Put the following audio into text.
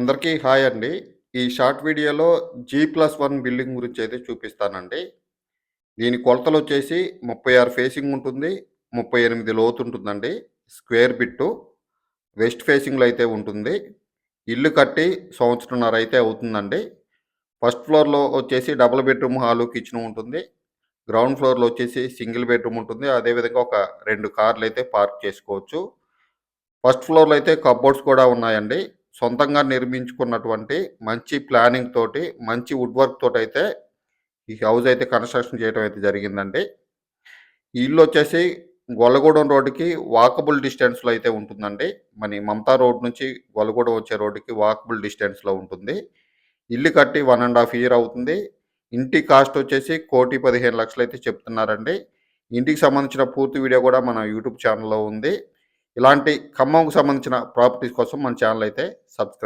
అందరికీ హాయ్ అండి. ఈ షార్ట్ వీడియోలో జీ ప్లస్ వన్ బిల్డింగ్ గురించి అయితే చూపిస్తానండి. దీని కొలతలు వచ్చేసి ముప్పై ఆరు ఫేసింగ్ ఉంటుంది. 38 లోతు ఉంటుందండి. Square bit. వెస్ట్ ఫేసింగ్‌లో అయితే ఉంటుంది. ఇల్లు కట్టి సంవత్సరంన్నర అయితే అవుతుందండి. ఫస్ట్ ఫ్లోర్‌లో వచ్చేసి డబుల్ బెడ్‌రూమ్ హాలు, కిచెన్ ఉంటుంది. గ్రౌండ్ ఫ్లోర్‌లో వచ్చేసి సింగిల్ బెడ్‌రూమ్ ఉంటుంది. అదేవిధంగా ఒక రెండు కార్లు అయితే పార్క్ చేసుకోవచ్చు. ఫస్ట్ ఫ్లోర్‌లో అయితే కప్‌బోర్డ్స్ కూడా ఉన్నాయండి. సొంతంగా నిర్మించుకున్నటువంటి మంచి ప్లానింగ్ తోటి, మంచి వుడ్ వర్క్ అయితే ఈ హౌస్ అయితే కన్‌స్ట్రక్షన్ చేయడం అయితే జరిగిందండి. ఈ ఇల్లొచ్చేసి గొల్లగూడెం రోడ్డుకి వాకబుల్ డిస్టెన్స్‌లో అయితే ఉంటుందండి. మన మమతా రోడ్ నుంచి గొల్లగూడెం వచ్చే రోడ్డుకి వాకబుల్ డిస్టెన్స్‌లో ఉంటుంది. ఇల్లు కట్టి వన్ అండ్ హాఫ్ ఇయర్ అవుతుంది. ఇంటి కాస్ట్ వచ్చేసి 1,15,00,000 అయితే చెప్తున్నారండి. ఇంటికి సంబంధించిన పూర్తి వీడియో కూడా మన యూట్యూబ్ ఛానల్లో ఉంది. ఇలాంటి ఖమ్మంకు సంబంధించిన ప్రాపర్టీస్ కోసం మన ఛానల్ అయితే సబ్స్క్రైబ్